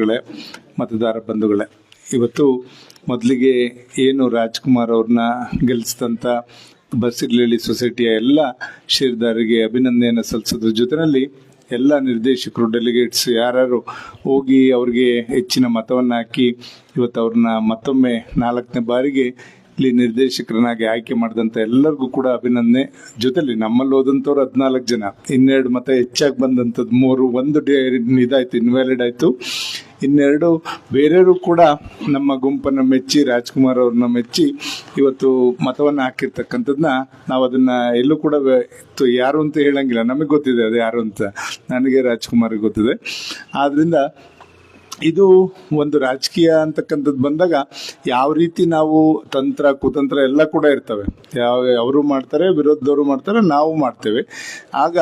ಗಳೇ ಮತದಾರ ಬಂಧುಗಳೇ, ಇವತ್ತು ಮೊದಲಿಗೆ ಏನು ರಾಜ್ಕುಮಾರ್ ಅವ್ರನ್ನ ಗೆಲ್ಲಿಸಿದಂಥ ಬಸಿರ್ಲಹಳ್ಳಿ ಸೊಸೈಟಿಯ ಎಲ್ಲ ಷೇರುದಾರರಿಗೆ ಅಭಿನಂದನೆಯನ್ನು ಸಲ್ಲಿಸೋದ್ರ ಜೊತೆಯಲ್ಲಿ ಎಲ್ಲ ನಿರ್ದೇಶಕರು ಡೆಲಿಗೇಟ್ಸ್ ಯಾರು ಹೋಗಿ ಅವ್ರಿಗೆ ಹೆಚ್ಚಿನ ಮತವನ್ನು ಹಾಕಿ, ಇವತ್ತು ಅವ್ರನ್ನ ಮತ್ತೊಮ್ಮೆ ನಾಲ್ಕನೇ ಬಾರಿಗೆ ಇಲ್ಲಿ ನಿರ್ದೇಶಕರನ್ನಾಗಿ ಆಯ್ಕೆ ಮಾಡಿದಂಥ ಎಲ್ಲರಿಗೂ ಕೂಡ ಅಭಿನಂದನೆ. ಜೊತೆಲಿ ನಮ್ಮಲ್ಲಿ ಹೋದಂಥವ್ರು ಹದಿನಾಲ್ಕು ಜನ. ಇನ್ನೆರಡು ಮತ ಹೆಚ್ಚಾಗಿ ಬಂದಂಥದ್ದು ಮೂರು, ಒಂದು ಡೇ ಇದಾಯಿತು ಇನ್ವ್ಯಾಲಿಡ್ ಆಯಿತು. ಇನ್ನೆರಡು ಬೇರೆಯವರು ಕೂಡ ನಮ್ಮ ಗುಂಪನ್ನು ಮೆಚ್ಚಿ, ರಾಜ್ಕುಮಾರ್ ಅವ್ರನ್ನ ಮೆಚ್ಚಿ ಇವತ್ತು ಮತವನ್ನು ಹಾಕಿರ್ತಕ್ಕಂಥದ್ದನ್ನ ನಾವು ಅದನ್ನ ಎಲ್ಲೂ ಕೂಡ ಯಾರು ಅಂತ ಹೇಳಂಗಿಲ್ಲ. ನಮಗೆ ಗೊತ್ತಿದೆ ಅದು ಯಾರು ಅಂತ. ನನಗೆ ರಾಜ್ಕುಮಾರ್ ಗೊತ್ತಿದೆ. ಆದ್ರಿಂದ ಇದು ಒಂದು ರಾಜಕೀಯ ಅಂತಕ್ಕಂಥದ್ದು ಬಂದಾಗ ಯಾವ ರೀತಿ ನಾವು ತಂತ್ರ, ಕುತಂತ್ರ ಎಲ್ಲ ಕೂಡ ಇರ್ತವೆ. ಯಾವ ಅವರು ಮಾಡ್ತಾರೆ, ವಿರೋಧದವರು ಮಾಡ್ತಾರೆ, ನಾವು ಮಾಡ್ತೇವೆ. ಆಗ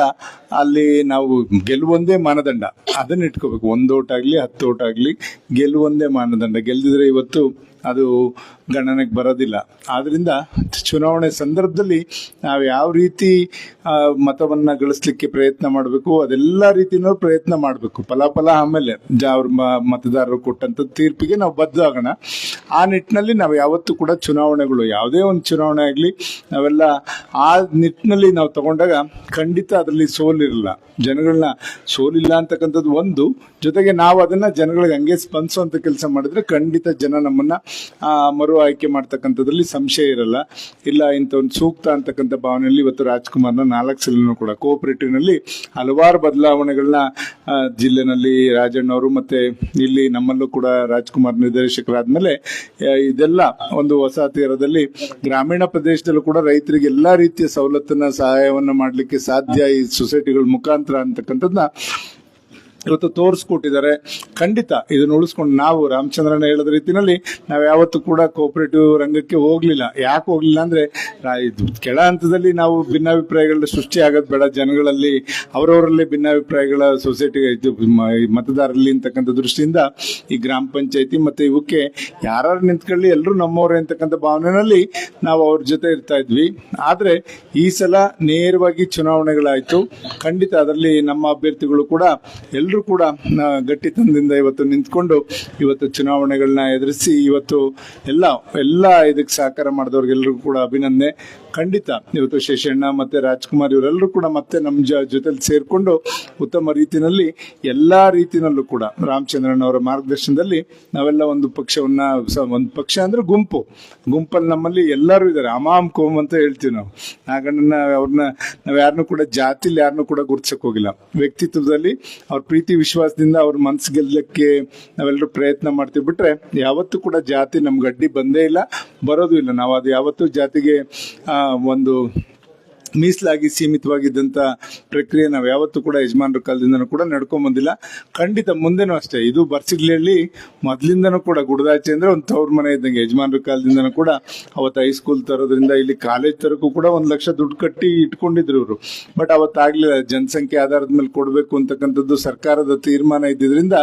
ಅಲ್ಲಿ ನಾವು ಗೆಲುವೊಂದೇ ಮಾನದಂಡ. ಅದನ್ನ ಇಟ್ಕೋಬೇಕು. ಒಂದು ಓಟ್ ಆಗಲಿ, ಹತ್ತು ಓಟ್ ಆಗಲಿ ಗೆಲುವೊಂದೇ ಮಾನದಂಡ. ಗೆಲ್ದಿದ್ರೆ ಇವತ್ತು ಅದು ಗಣನೆಗೆ ಬರೋದಿಲ್ಲ. ಆದ್ದರಿಂದ ಚುನಾವಣೆ ಸಂದರ್ಭದಲ್ಲಿ ನಾವು ಯಾವ ರೀತಿ ಮತವನ್ನು ಗಳಿಸ್ಲಿಕ್ಕೆ ಪ್ರಯತ್ನ ಮಾಡಬೇಕು, ಅದೆಲ್ಲ ರೀತಿಯೂ ಪ್ರಯತ್ನ ಮಾಡಬೇಕು. ಫಲಾಫಲ ಆಮೇಲೆ ಅವ್ರ ಮತದಾರರು ಕೊಟ್ಟಂತ ತೀರ್ಪಿಗೆ ನಾವು ಬದ್ಧ ಆಗೋಣ ಆ ನಿಟ್ಟಿನಲ್ಲಿ ನಾವು ಯಾವತ್ತೂ ಕೂಡ ಚುನಾವಣೆಗಳು, ಯಾವುದೇ ಒಂದು ಚುನಾವಣೆ ಆಗಲಿ, ನಾವೆಲ್ಲ ಆ ನಿಟ್ಟಿನಲ್ಲಿ ನಾವು ತಗೊಂಡಾಗ ಖಂಡಿತ ಅದರಲ್ಲಿ ಸೋಲಿರಲ್ಲ. ಜನಗಳನ್ನ ಸೋಲಿಲ್ಲ ಅಂತಕ್ಕಂಥದ್ದು ಒಂದು. ಜೊತೆಗೆ ನಾವು ಅದನ್ನ ಜನಗಳಿಗೆ ಹಂಗೆ ಸ್ಪಂದಿಸುವಂಥ ಕೆಲಸ ಮಾಡಿದ್ರೆ ಖಂಡಿತ ಜನ ನಮ್ಮನ್ನ ಮರು ಆಯ್ಕೆ ಮಾಡ್ತಕ್ಕಂಥದ್ರಲ್ಲಿ ಸಂಶಯ ಇರಲ್ಲ. ಇಲ್ಲ ಇಂಥ ಒಂದು ಸೂಕ್ತ ಅಂತಕ್ಕಂಥ ಭಾವನೆಯಲ್ಲಿ ಇವತ್ತು ರಾಜ್ಕುಮಾರ್ನ ನಾಲ್ಕು ಸಲನೂ ಕೂಡ ಕೋಆಪರೇಟಿವ್ನಲ್ಲಿ ಹಲವಾರು ಬದಲಾವಣೆಗಳನ್ನ ಜಿಲ್ಲೆನಲ್ಲಿ ರಾಜಣ್ಣವರು ಮತ್ತೆ ಇಲ್ಲಿ ನಮ್ಮಲ್ಲೂ ಕೂಡ ರಾಜ್ಕುಮಾರ್ ನಿರ್ದೇಶಕರಾದ್ಮೇಲೆ ಮೇಲೆ ಇದೆಲ್ಲ ಒಂದು ಹೊಸ ತೀರದಲ್ಲಿ ಗ್ರಾಮೀಣ ಪ್ರದೇಶದಲ್ಲೂ ಕೂಡ ರೈತರಿಗೆ ಎಲ್ಲಾ ರೀತಿಯ ಸವಲತ್ತನ್ನ, ಸಹಾಯವನ್ನು ಮಾಡಲಿಕ್ಕೆ ಸಾಧ್ಯ ಈ ಸೊಸೈಟಿಗಳ ಮುಖಾಂತರ ಅಂತಕ್ಕಂಥದ್ದನ್ನ ಇವತ್ತು ತೋರಿಸ್ಕೊಟ್ಟಿದ್ದಾರೆ. ಖಂಡಿತ ಇದನ್ನ ಉಳಿಸ್ಕೊಂಡು ನಾವು ರಾಮಚಂದ್ರನ ಹೇಳಿದ ರೀತಿನಲ್ಲಿ ನಾವು ಯಾವತ್ತೂ ಕೂಡ ಕೋಪರೇಟಿವ್ ರಂಗಕ್ಕೆ ಹೋಗ್ಲಿಲ್ಲ. ಯಾಕೆ ಹೋಗ್ಲಿಲ್ಲ ಅಂದ್ರೆ ಕೆಳ ಹಂತದಲ್ಲಿ ನಾವು ಭಿನ್ನಾಭಿಪ್ರಾಯಗಳ ಸೃಷ್ಟಿ ಆಗೋದು ಬೇಡ. ಜನಗಳಲ್ಲಿ, ಅವರವರಲ್ಲಿ ಭಿನ್ನಾಭಿಪ್ರಾಯಗಳ ಸೊಸೈಟಿ ಇದು ಮತದಾರರಲ್ಲಿ ಅಂತಕ್ಕಂಥ ದೃಷ್ಟಿಯಿಂದ ಈ ಗ್ರಾಮ ಪಂಚಾಯತಿ ಮತ್ತೆ ಇವಕ್ಕೆ ಯಾರು ನಿಂತ್ಕೊಳ್ಳಿ, ಎಲ್ಲರೂ ನಮ್ಮವರೇ ಅಂತಕ್ಕಂಥ ಭಾವನೆಯಲ್ಲಿ ನಾವು ಅವ್ರ ಜೊತೆ ಇರ್ತಾ ಇದ್ವಿ. ಆದ್ರೆ ಈ ಸಲ ನೇರವಾಗಿ ಚುನಾವಣೆಗಳಾಯ್ತು. ಖಂಡಿತ ಅದರಲ್ಲಿ ನಮ್ಮ ಅಭ್ಯರ್ಥಿಗಳು ಕೂಡ ಎಲ್ಲರೂ ಕೂಡ ಆ, ಗಟ್ಟಿತನದಿಂದ ಇವತ್ತು ನಿಂತ್ಕೊಂಡು ಇವತ್ತು ಚುನಾವಣೆಗಳನ್ನ ಎದುರಿಸಿ ಇವತ್ತು ಎಲ್ಲ ಎಲ್ಲ ಇದಕ್ಕೆ ಸಹಕಾರ ಮಾಡಿದವ್ರಿಗೆಲ್ಲರಿಗೂ ಕೂಡ ಅಭಿನಂದನೆ. ಖಂಡಿತ. ಇವತ್ತು ಶೇಷಣ್ಣ ಮತ್ತೆ ರಾಜ್ಕುಮಾರ್ ಇವರೆಲ್ಲರೂ ಕೂಡ ಮತ್ತೆ ನಮ್ಮ ಜೊತೆಲಿ ಸೇರಿಕೊಂಡು ಉತ್ತಮ ರೀತಿಯಲ್ಲಿ ಎಲ್ಲಾ ರೀತಿನಲ್ಲೂ ಕೂಡ ರಾಮಚಂದ್ರನ್ ಅವರ ಮಾರ್ಗದರ್ಶನದಲ್ಲಿ ನಾವೆಲ್ಲ ಒಂದು ಪಕ್ಷವನ್ನ ಒಂದು ಪಕ್ಷ ಅಂದ್ರೆ ಗುಂಪು. ಗುಂಪಲ್ಲಿ ನಮ್ಮಲ್ಲಿ ಎಲ್ಲರೂ ಇದ್ದಾರೆ. ಅಮಾಮ್ ಕೋಮ್ ಅಂತ ಹೇಳ್ತೀವಿ ನಾವು. ನಾಗಣ್ಣನ ಅವ್ರನ್ನ ನಾವ್ ಯಾರನ್ನೂ ಕೂಡ ಜಾತಿಲಿ ಯಾರನ್ನೂ ಕೂಡ ಗುರ್ತಿಸಕ್ ಹೋಗಿಲ್ಲ. ವ್ಯಕ್ತಿತ್ವದಲ್ಲಿ ಅವ್ರ ಪ್ರೀತಿ ವಿಶ್ವಾಸದಿಂದ ಅವ್ರ ಮನ್ಸು ಗೆಲ್ಲಕ್ಕೆ ನಾವೆಲ್ಲರೂ ಪ್ರಯತ್ನ ಮಾಡ್ತೀವಿ. ಬಿಟ್ರೆ ಯಾವತ್ತೂ ಕೂಡ ಜಾತಿ ನಮ್ಗೆ ಅಡ್ಡಿ ಬಂದೇ ಇಲ್ಲ, ಬರೋದು ಇಲ್ಲ. ನಾವು ಅದು ಯಾವತ್ತೂ ಜಾತಿಗೆ ಒಂದು ಮೀಸಲಾಗಿ ಸೀಮಿತವಾಗಿದ್ದಂಥ ಪ್ರಕ್ರಿಯೆ ನಾವು ಯಾವತ್ತೂ ಕೂಡ ಯಜಮಾನರ ಕಾಲದಿಂದನೂ ಕೂಡ ನಡ್ಕೊಂಡ್ ಬಂದಿಲ್ಲ. ಖಂಡಿತ ಮುಂದೆನೂ ಅಷ್ಟೇ. ಇದು ಬರ್ಸಿಗ್ಲಿಯಲ್ಲಿ ಮೊದಲಿಂದನೂ ಕೂಡ ಗುಡದಾಚೆ ಅಂದ್ರೆ ಒಂದು ತವ್ರ ಮನೆ ಇದ್ದಂಗೆ ಯಜಮಾನರ ಕಾಲದಿಂದನೂ ಕೂಡ ಅವತ್ತು ಹೈಸ್ಕೂಲ್ ತರೋದ್ರಿಂದ ಇಲ್ಲಿ ಕಾಲೇಜ್ ತರಕ್ಕೂ ಕೂಡ ಒಂದು ಲಕ್ಷ ದುಡ್ಡು ಕಟ್ಟಿ ಇಟ್ಕೊಂಡಿದ್ರು ಇವರು. ಬಟ್ ಅವತ್ತಾಗ್ಲಿಲ್ಲ ಜನಸಂಖ್ಯೆ ಆಧಾರದ ಮೇಲೆ ಕೊಡಬೇಕು ಅಂತಕ್ಕಂಥದ್ದು ಸರ್ಕಾರದ ತೀರ್ಮಾನ ಇದ್ದಿದ್ದರಿಂದ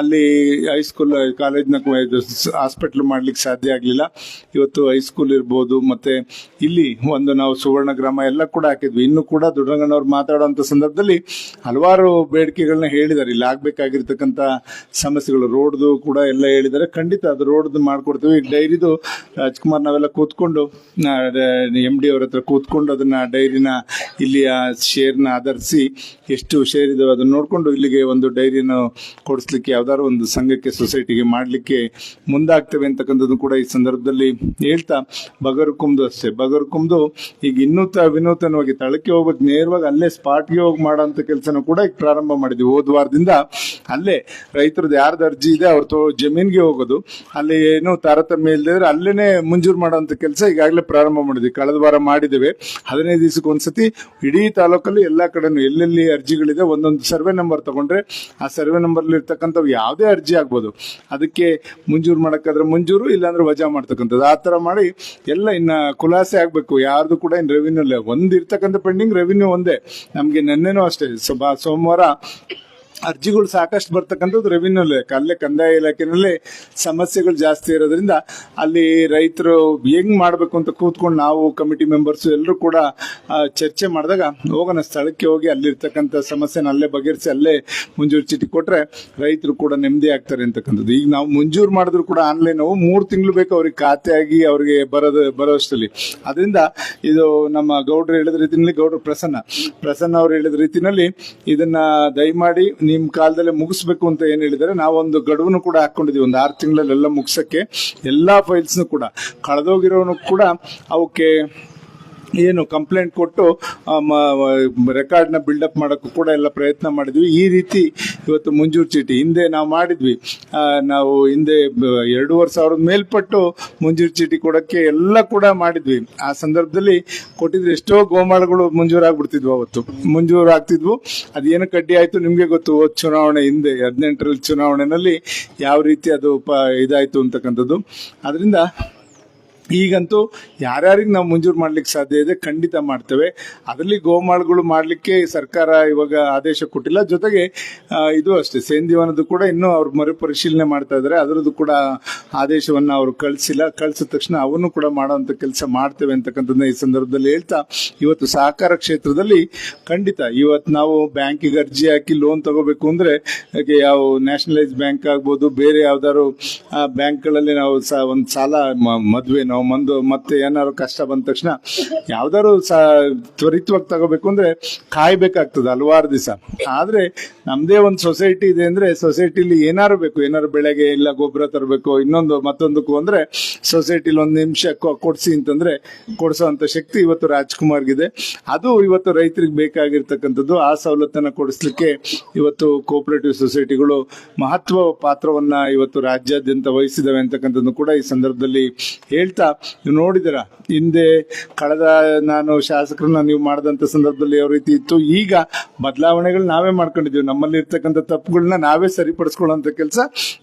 ಅಲ್ಲಿ ಹೈಸ್ಕೂಲ್ ಕಾಲೇಜ್ನ ಹಾಸ್ಪಿಟ್ಲ್ ಮಾಡ್ಲಿಕ್ಕೆ ಸಾಧ್ಯ ಆಗಲಿಲ್ಲ. ಇವತ್ತು ಹೈಸ್ಕೂಲ್ ಇರ್ಬೋದು, ಮತ್ತೆ ಇಲ್ಲಿ ಒಂದು ನಾವು ಸುವರ್ಣ ಗ್ರಾಮ ಎಲ್ಲ ಕೂಡ ಹಾಕಿದ್ವಿ. ಇನ್ನು ಕೂಡ ದೊಡ್ಡರಂಗನವ್ರು ಮಾತಾಡುವಂತ ಸಂದರ್ಭದಲ್ಲಿ ಹಲವಾರು ಬೇಡಿಕೆಗಳನ್ನ ಹೇಳಿದ್ದಾರೆ. ಇಲ್ಲಿ ಆಗ್ಬೇಕಾಗಿರ್ತಕ್ಕಂಥ ಸಮಸ್ಯೆಗಳು, ರೋಡ್ದು ಕೂಡ ಎಲ್ಲ ಹೇಳಿದ್ದಾರೆ. ಖಂಡಿತ ಅದು ರೋಡ್ದು ಮಾಡ್ಕೊಡ್ತೀವಿ. ಡೈರಿದು ರಾಜ್ಕುಮಾರ್ ನಾವೆಲ್ಲ ಕೂತ್ಕೊಂಡು ಎಂ ಡಿ ಅವ್ರ ಹತ್ರ ಕೂತ್ಕೊಂಡು ಅದನ್ನ ಡೈರಿನ ಇಲ್ಲಿ ಆ ಶೇರ್ನ ಆಧರಿಸಿ ಎಷ್ಟು ಶೇರ್ ಇದಾವೆ ಅದನ್ನ ನೋಡ್ಕೊಂಡು ಇಲ್ಲಿಗೆ ಒಂದು ಡೈರಿನ ಕೊಡಿಸ್ಲಿಕ್ಕೆ, ಯಾವ್ದಾದ್ರು ಒಂದು ಸಂಘಕ್ಕೆ, ಸೊಸೈಟಿಗೆ ಮಾಡ್ಲಿಕ್ಕೆ ಮುಂದಾಗ್ತವೆ ಅಂತಕ್ಕಂಥದ್ದು ಕೂಡ ಈ ಸಂದರ್ಭದಲ್ಲಿ ಹೇಳ್ತಾ ಬಗರ್ ಕುಮ್ದು ಅಷ್ಟೇ. ಬಗರ್ಕುಂದು ಈಗ ಇನ್ನೂ ತ ವಿನೂತನವಾಗಿ ತಳಕ್ಕೆ ಹೋಗ್ಬೇಕು, ನೇರವಾಗಿ ಅಲ್ಲೇ ಸ್ಪಾಟ್ಗೆ ಹೋಗಿ ಮಾಡೋಂಥ ಕೆಲಸನೂ ಕೂಡ ಈಗ ಪ್ರಾರಂಭ ಮಾಡಿದ್ವಿ. ಹೋದ ವಾರದಿಂದ ಅಲ್ಲೇ ರೈತರದ್ದು ಯಾರ್ದು ಅರ್ಜಿ ಇದೆ ಅವ್ರ ತೋ ಜಮೀನ್ಗೆ ಹೋಗೋದು. ಅಲ್ಲಿ ಏನು ತಾರತಮ್ಯ ಇಲ್ಲದಿದ್ರೆ ಅಲ್ಲೇನೆ ಮಂಜೂರು ಮಾಡೋಂಥ ಕೆಲಸ ಈಗಾಗಲೇ ಪ್ರಾರಂಭ ಮಾಡಿದ್ವಿ. ಕಳೆದ ವಾರ ಮಾಡಿದ್ದೇವೆ. ಹದಿನೈದು ದಿವಸಕ್ಕೆ ಒಂದ್ಸತಿ ಇಡೀ ತಾಲೂಕಲ್ಲಿ ಎಲ್ಲಾ ಕಡೆನೂ ಎಲ್ಲೆಲ್ಲಿ ಅರ್ಜಿಗಳಿದೆ ಒಂದೊಂದು ಸರ್ವೆ ನಂಬರ್ ತಗೊಂಡ್ರೆ ಆ ಸರ್ವೆ ನಂಬರ್ ಇರ್ತಕ್ಕಂಥವು ಯಾವುದೇ ಅರ್ಜಿ ಆಗ್ಬೋದು. ಅದಕ್ಕೆ ಮಂಜೂರು ಮಾಡೋಕ್ಕಾದ್ರೆ ಮಂಜೂರು, ಇಲ್ಲಾಂದ್ರೆ ವಜಾ ಮಾಡ್ತಕ್ಕಂಥದ್ದು. ಆ ಥರ ಮಾಡಿ ಎಲ್ಲ ಇನ್ನ ಖುಲಾಸೆ ಆಗಬೇಕು. ಯಾರ್ದು ಕೂಡ ಇನ್ ರೆವಿನ್ಯೂ ಇಲ್ಲ ಒಂದ್ ಪೆಂಡಿಂಗ್ ರೆವಿನ್ಯೂ ಒಂದೇ. ನಮಗೆ ನೆನ್ನೆನೂ ಅಷ್ಟೇ. ಸೋಮವಾರ ಅರ್ಜಿಗಳು ಸಾಕಷ್ಟು ಬರ್ತಕ್ಕಂಥದ್ದು ರೆವಿನ್ಯೂ ಅಲ್ಲೇ ಕಂದಾಯ ಇಲಾಖೆನಲ್ಲಿ ಸಮಸ್ಯೆಗಳು ಜಾಸ್ತಿ ಇರೋದ್ರಿಂದ ಅಲ್ಲಿ ರೈತರು ಹೆಂಗ್ ಮಾಡಬೇಕು ಅಂತ ಕೂತ್ಕೊಂಡು ನಾವು ಕಮಿಟಿ ಮೆಂಬರ್ಸ್ ಎಲ್ಲರೂ ಕೂಡ ಚರ್ಚೆ ಮಾಡಿದಾಗ ಹೋಗೋಣ, ಸ್ಥಳಕ್ಕೆ ಹೋಗಿ ಅಲ್ಲಿರ್ತಕ್ಕಂಥ ಸಮಸ್ಯೆನ ಅಲ್ಲೇ ಬಗೆಹರಿಸಿ ಅಲ್ಲೇ ಮುಂಜೂರು ಚೀಟಿ ಕೊಟ್ರೆ ರೈತರು ಕೂಡ ನೆಮ್ಮದಿ ಆಗ್ತಾರೆ ಅಂತಕ್ಕಂಥದ್ದು. ಈಗ ನಾವು ಮುಂಜೂರು ಮಾಡಿದ್ರು ಕೂಡ ಆನ್ಲೈನ್ ನಾವು ಮೂರು ತಿಂಗಳು ಬೇಕು ಅವ್ರಿಗೆ ಆಗಿ ಅವ್ರಿಗೆ ಬರೋದು ಬರೋಷ್ಟರಲ್ಲಿ ಅದರಿಂದ ಇದು ನಮ್ಮ ಗೌಡ್ರು ಹೇಳಿದ ರೀತಿಯಲ್ಲಿ ಗೌಡ್ರು ಪ್ರಸನ್ನ. ಪ್ರಸನ್ನ ಅವ್ರು ಹೇಳಿದ ರೀತಿಯಲ್ಲಿ ಇದನ್ನ ದಯಮಾಡಿ ನಿಮ್ ಕಾಲದಲ್ಲಿ ಮುಗಿಸ್ಬೇಕು ಅಂತ ಏನ್ ಹೇಳಿದರೆ, ನಾವೊಂದು ಗಡುವನ್ನು ಕೂಡ ಹಾಕೊಂಡಿದೀವಿ. ಒಂದು ಆರು ತಿಂಗಳಲ್ಲೆಲ್ಲ ಮುಗಿಸಕ್ಕೆ ಎಲ್ಲಾ ಫೈಲ್ಸ್ನು ಕೂಡ. ಕಳೆದೋಗಿರೋನು ಕೂಡ ಅವಕ್ಕೆ ಏನು ಕಂಪ್ಲೇಂಟ್ ಕೊಟ್ಟು ರೆಕಾರ್ಡ್ನ ಬಿಲ್ಡಪ್ ಮಾಡೋಕ್ಕೂ ಕೂಡ ಎಲ್ಲ ಪ್ರಯತ್ನ ಮಾಡಿದ್ವಿ. ಈ ರೀತಿ ಇವತ್ತು ಮುಂಜೂರು ಚೀಟಿ. ಹಿಂದೆ ನಾವು ಮಾಡಿದ್ವಿ. ನಾವು ಹಿಂದೆ ಎರಡೂವರೆ ಸಾವಿರದ ಮೇಲ್ಪಟ್ಟು ಮುಂಜೂರು ಚೀಟಿ ಕೊಡೋಕ್ಕೆ ಎಲ್ಲ ಕೂಡ ಮಾಡಿದ್ವಿ. ಆ ಸಂದರ್ಭದಲ್ಲಿ ಕೊಟ್ಟಿದ್ರೆ ಎಷ್ಟೋ ಗೋಮಾಳಗಳು ಮಂಜೂರಾಗ್ಬಿಡ್ತಿದ್ವು ಅವತ್ತು. ಮಂಜೂರು ಆಗ್ತಿದ್ವು ಅದೇನು ಕಡ್ಡಿ ಆಯಿತು ನಿಮಗೆ ಗೊತ್ತು? ಚುನಾವಣೆ ಹಿಂದೆ, ಹದಿನೆಂಟರಲ್ಲಿ ಚುನಾವಣೆಯಲ್ಲಿ ಯಾವ ರೀತಿ ಅದು ಪ, ಇದಾಯಿತು ಅಂತಕ್ಕಂಥದ್ದು. ಅದರಿಂದ ಈಗಂತೂ ಯಾರ್ಯಾರಿಗೆ ನಾವು ಮಂಜೂರು ಮಾಡ್ಲಿಕ್ಕೆ ಸಾಧ್ಯ ಇದೆ ಖಂಡಿತ ಮಾಡ್ತೇವೆ. ಅದರಲ್ಲಿ ಗೋಮಾಳಗಳು ಮಾಡಲಿಕ್ಕೆ ಸರ್ಕಾರ ಇವಾಗ ಆದೇಶ ಕೊಟ್ಟಿಲ್ಲ. ಜೊತೆಗೆ ಇದು ಅಷ್ಟೇ ಸೇಂದಿವನದ್ದು ಕೂಡ ಇನ್ನೂ ಅವ್ರು ಮರುಪರಿಶೀಲನೆ ಮಾಡ್ತಾ ಇದ್ದಾರೆ. ಅದರದ್ದು ಕೂಡ ಆದೇಶವನ್ನು ಅವರು ಕಳಿಸಿಲ್ಲ. ಕಳಿಸಿದ ತಕ್ಷಣ ಅವನ್ನು ಕೂಡ ಮಾಡೋವಂಥ ಕೆಲಸ ಮಾಡ್ತೇವೆ ಅಂತಕ್ಕಂಥದ್ದನ್ನ ಈ ಸಂದರ್ಭದಲ್ಲಿ ಹೇಳ್ತಾ, ಇವತ್ತು ಸಹಕಾರ ಕ್ಷೇತ್ರದಲ್ಲಿ ಖಂಡಿತ ಇವತ್ತು ನಾವು ಬ್ಯಾಂಕಿಗೆ ಅರ್ಜಿ ಹಾಕಿ ಲೋನ್ ತಗೋಬೇಕು ಅಂದರೆ ಯಾವ ನ್ಯಾಷನಲೈಸ್ ಬ್ಯಾಂಕ್ ಆಗ್ಬೋದು, ಬೇರೆ ಯಾವ್ದಾದ್ರು ಬ್ಯಾಂಕ್ಗಳಲ್ಲಿ ನಾವು ಒಂದು ಸಾಲ ಮ- ಮದ್ವೆ ನಾವು ಮಂದು ಮತ್ತೆ ಏನಾದ್ರು ಕಷ್ಟ ಬಂದ ತಕ್ಷಣ ಯಾವ್ದಾದ್ರು ತ್ವರಿತವಾಗಿ ತಗೋಬೇಕು ಅಂದ್ರೆ ಕಾಯ್ಬೇಕಾಗ್ತದೆ ಹಲವಾರು ದಿವಸ. ಆದ್ರೆ ನಮ್ದೇ ಒಂದು ಸೊಸೈಟಿ ಇದೆ ಅಂದ್ರೆ ಸೊಸೈಟಿಲಿ ಏನಾರು ಬೇಕು ಏನಾರು ಬೆಳೆಗೆ ಇಲ್ಲ ಗೊಬ್ಬರ ತರಬೇಕು, ಇನ್ನೊಂದು ಮತ್ತೊಂದಕ್ಕೂ ಅಂದ್ರೆ ಸೊಸೈಟಿಲಿ ಒಂದು ನಿಮಿಷ ಕೊಡ್ಸಿ ಅಂತಂದ್ರೆ ಕೊಡಿಸೋಂತ ಶಕ್ತಿ ಇವತ್ತು ರಾಜ್ಕುಮಾರ್ಗಿದೆ. ಅದು ಇವತ್ತು ರೈತರಿಗೆ ಬೇಕಾಗಿರ್ತಕ್ಕಂಥದ್ದು, ಆ ಸವಲತ್ತನ್ನ ಕೊಡಿಸ್ಲಿಕ್ಕೆ ಇವತ್ತು ಕೋಪರೇಟಿವ್ ಸೊಸೈಟಿಗಳು ಮಹತ್ವ ಪಾತ್ರವನ್ನ ಇವತ್ತು ರಾಜ್ಯಾದ್ಯಂತ ವಹಿಸಿದವೆ ಅಂತಕ್ಕಂಥದ್ದು ಕೂಡ ಈ ಸಂದರ್ಭದಲ್ಲಿ ಹೇಳ್ತಾ ನೀವು ನೋಡಿದಿರ ಹಿಂದೆ ಕಳೆದ ನಾನು ಶಾಸಕರನ್ನ ನೀವು ಮಾಡಿದಂತ ಸಂದರ್ಭದಲ್ಲಿ ಯಾವ ರೀತಿ ಇತ್ತು? ಈಗ ಬದಲಾವಣೆಗಳು ನಾವೇ ಮಾಡ್ಕೊಂಡಿದ್ದೀವಿ. ನಮ್ಮಲ್ಲಿ ಇರ್ತಕ್ಕಂಥ ತಪ್ಪುಗಳನ್ನ ನಾವೇ ಸರಿಪಡಿಸ್ಕೊಳ್ಳೋಂಥ ಕೆಲಸ.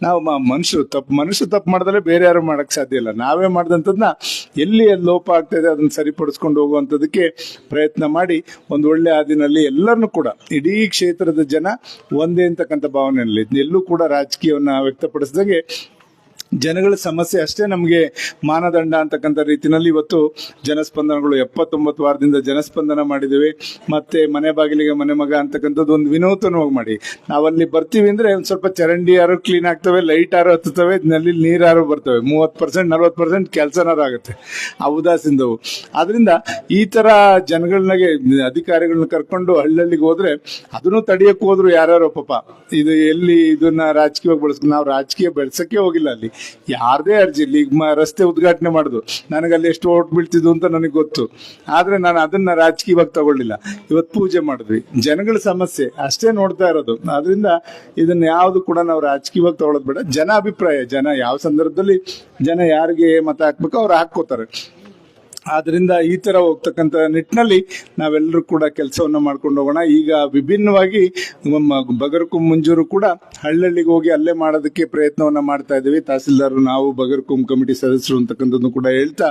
ನಾವು ಮನುಷ್ಯರು ತಪ್ಪು ಮನುಷ್ಯರು ತಪ್ಪು ಮಾಡಿದ್ರೆ ಬೇರೆ ಯಾರು ಮಾಡಕ್ ಸಾಧ್ಯ ಇಲ್ಲ. ನಾವೇ ಮಾಡಿದಂಥದ್ನ ಎಲ್ಲಿ ಲೋಪ ಆಗ್ತಾ ಇದೆ ಅದನ್ನ ಸರಿಪಡಿಸ್ಕೊಂಡು ಹೋಗುವಂಥದ್ದಕ್ಕೆ ಪ್ರಯತ್ನ ಮಾಡಿ ಒಂದು ಒಳ್ಳೆ ಹಾದಿನಲ್ಲಿ ಎಲ್ಲರನ್ನೂ ಕೂಡ, ಇಡೀ ಕ್ಷೇತ್ರದ ಜನ ಒಂದೇ ಅಂತಕ್ಕಂಥ ಭಾವನೆಯಲ್ಲಿ, ಎಲ್ಲೂ ಕೂಡ ರಾಜಕೀಯವನ್ನ ವ್ಯಕ್ತಪಡಿಸಿದಾಗೆ ಜನಗಳ ಸಮಸ್ಯೆ ಅಷ್ಟೇ ನಮಗೆ ಮಾನದಂಡ ಅಂತಕ್ಕಂಥ ರೀತಿಯಲ್ಲಿ ಇವತ್ತು ಜನಸ್ಪಂದನಗಳು ಎಪ್ಪತ್ತೊಂಬತ್ತು ವಾರದಿಂದ ಜನಸ್ಪಂದನ ಮಾಡಿದ್ದೇವೆ ಮತ್ತೆ ಮನೆ ಬಾಗಿಲಿಗೆ ಮನೆ ಮಗ ಅಂತಕ್ಕಂಥದ್ದು ಒಂದು ವಿನೂತನವಾಗಿ ಮಾಡಿ. ನಾವಲ್ಲಿ ಬರ್ತೀವಿ ಅಂದ್ರೆ ಒಂದು ಸ್ವಲ್ಪ ಚರಂಡಿ ಯಾರು ಕ್ಲೀನ್ ಆಗ್ತವೆ ಲೈಟ್ ಯಾರು ಹತ್ತುತ್ತವೆ ನಲ್ಲಿ ನೀರು ಯಾರು ಬರ್ತವೆ. ಮೂವತ್ತು ಪರ್ಸೆಂಟ್ ನಲ್ವತ್ತು ಪರ್ಸೆಂಟ್ ಕೆಲಸನಾರು ಆಗುತ್ತೆ. ಆ ಉದಾಸೀನವು ಆದ್ರಿಂದ ಈ ತರ ಜನಗಳನ್ನಾಗೆ ಅಧಿಕಾರಿಗಳನ್ನ ಕರ್ಕೊಂಡು ಹಳ್ಳಿಗೆ ಹೋದ್ರೆ ಅದನ್ನು ತಡೆಯಕ್ಕೆ ಹೋದ್ರು ಯಾರ್ಯಾರು ಪಾಪ. ಇದು ಎಲ್ಲಿ ಇದನ್ನ ರಾಜಕೀಯವಾಗಿ ಬಳಸ್ಕೊಂಡು ನಾವು ರಾಜಕೀಯ ಬೆಳ್ಸಕ್ಕೆ ಹೋಗಿಲ್ಲ ಅಲ್ಲಿ. ಯಾರದೇ ಅರ್ಜಿ ಇಲ್ಲಿ ಈಗ ರಸ್ತೆ ಉದ್ಘಾಟನೆ ಮಾಡುದು. ನನಗೆ ಅಲ್ಲಿ ಎಷ್ಟು ಓಟ್ ಬೀಳ್ತಿದ್ವು ಅಂತ ನನಗೆ ಗೊತ್ತು. ಆದ್ರೆ ನಾನು ಅದನ್ನ ರಾಜಕೀಯವಾಗಿ ತಗೊಳ್ಳಿಲ್ಲ. ಇವತ್ತು ಪೂಜೆ ಮಾಡಿದ್ವಿ. ಜನಗಳ ಸಮಸ್ಯೆ, ಅಷ್ಟೇ ನೋಡ್ತಾ ಇರೋದು. ಅದರಿಂದ ಇದನ್ನ ಯಾವ್ದು ಕೂಡ ನಾವು ರಾಜಕೀಯವಾಗಿ ತಗೊಳ್ಳೋದು ಬೇಡ. ಜನ ಅಭಿಪ್ರಾಯ ಜನ ಯಾವ ಸಂದರ್ಭದಲ್ಲಿ, ಜನ ಯಾರಿಗೆ ಮತ ಹಾಕ್ಬೇಕು, ಅವ್ರು ಹಾಕೋತಾರೆ ಆದ್ರಿಂದ ಈ ತರ ಹೋಗ್ತಕ್ಕಂತ ನಿಟ್ಟಿನಲ್ಲಿ ನಾವೆಲ್ಲರೂ ಕೂಡ ಕೆಲಸವನ್ನು ಮಾಡ್ಕೊಂಡು ಹೋಗೋಣ. ಈಗ ವಿಭಿನ್ನವಾಗಿ ಬಗರ್ಕುಂ ಮುಂಜೂರು ಕೂಡ ಹಳ್ಳಿಗೆ ಹೋಗಿ ಅಲ್ಲೇ ಮಾಡೋದಕ್ಕೆ ಪ್ರಯತ್ನವನ್ನ ಮಾಡ್ತಾ ಇದ್ದೀವಿ. ತಹಸೀಲ್ದಾರ್ ನಾವು ಬಗರ್ಕುಂ ಕಮಿಟಿ ಸದಸ್ಯರು ಅಂತಕ್ಕಂಥದ್ದು ಕೂಡ ಹೇಳ್ತಾ,